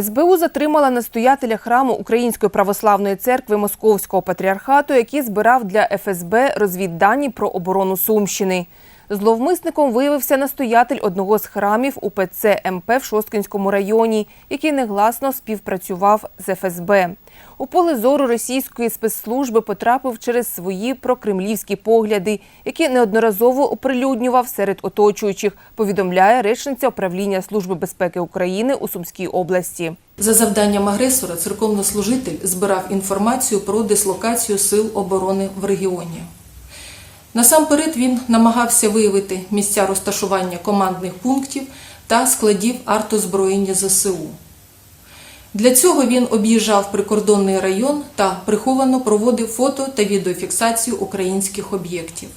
СБУ затримала настоятеля храму Української православної церкви Московського патріархату, який збирав для ФСБ розвіддані про оборону Сумщини. Зловмисником виявився настоятель одного з храмів УПЦ МП в Шосткинському районі, який негласно співпрацював з ФСБ. У поле зору російської спецслужби потрапив через свої прокремлівські погляди, які неодноразово оприлюднював серед оточуючих, повідомляє речниця управління Служби безпеки України у Сумській області. За завданням агресора церковнослужитель збирав інформацію про дислокацію сил оборони в регіоні. Насамперед він намагався виявити місця розташування командних пунктів та складів артозброєння ЗСУ. Для цього він об'їжджав прикордонний район та приховано проводив фото та відеофіксацію українських об'єктів.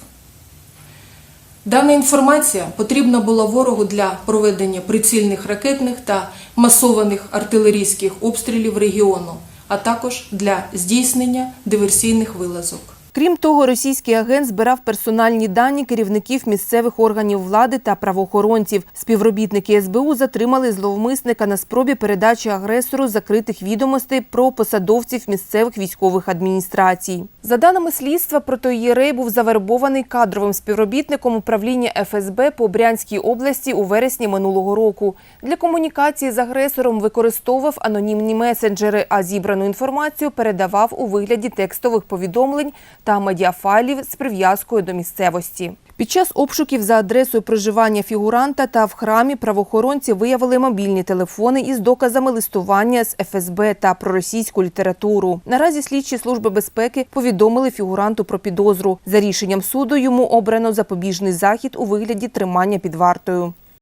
Дана інформація потрібна була ворогу для проведення прицільних ракетних та масованих артилерійських обстрілів регіону, а також для здійснення диверсійних вилазок. Крім того, російський агент збирав персональні дані керівників місцевих органів влади та правоохоронців. Співробітники СБУ затримали зловмисника на спробі передачі агресору закритих відомостей про посадовців місцевих військових адміністрацій. За даними слідства, протоїєрей був завербований кадровим співробітником управління ФСБ по Брянській області у вересні минулого року. Для комунікації з агресором використовував анонімні месенджери, а зібрану інформацію передавав у вигляді текстових повідомлень та медіафайлів з прив'язкою до місцевості. Під час обшуків за адресою проживання фігуранта та в храмі правоохоронці виявили мобільні телефони із доказами листування з ФСБ та проросійську літературу. Наразі слідчі служби безпеки повідомили фігуранту про підозру. За рішенням суду йому обрано запобіжний захід у вигляді тримання під вартою.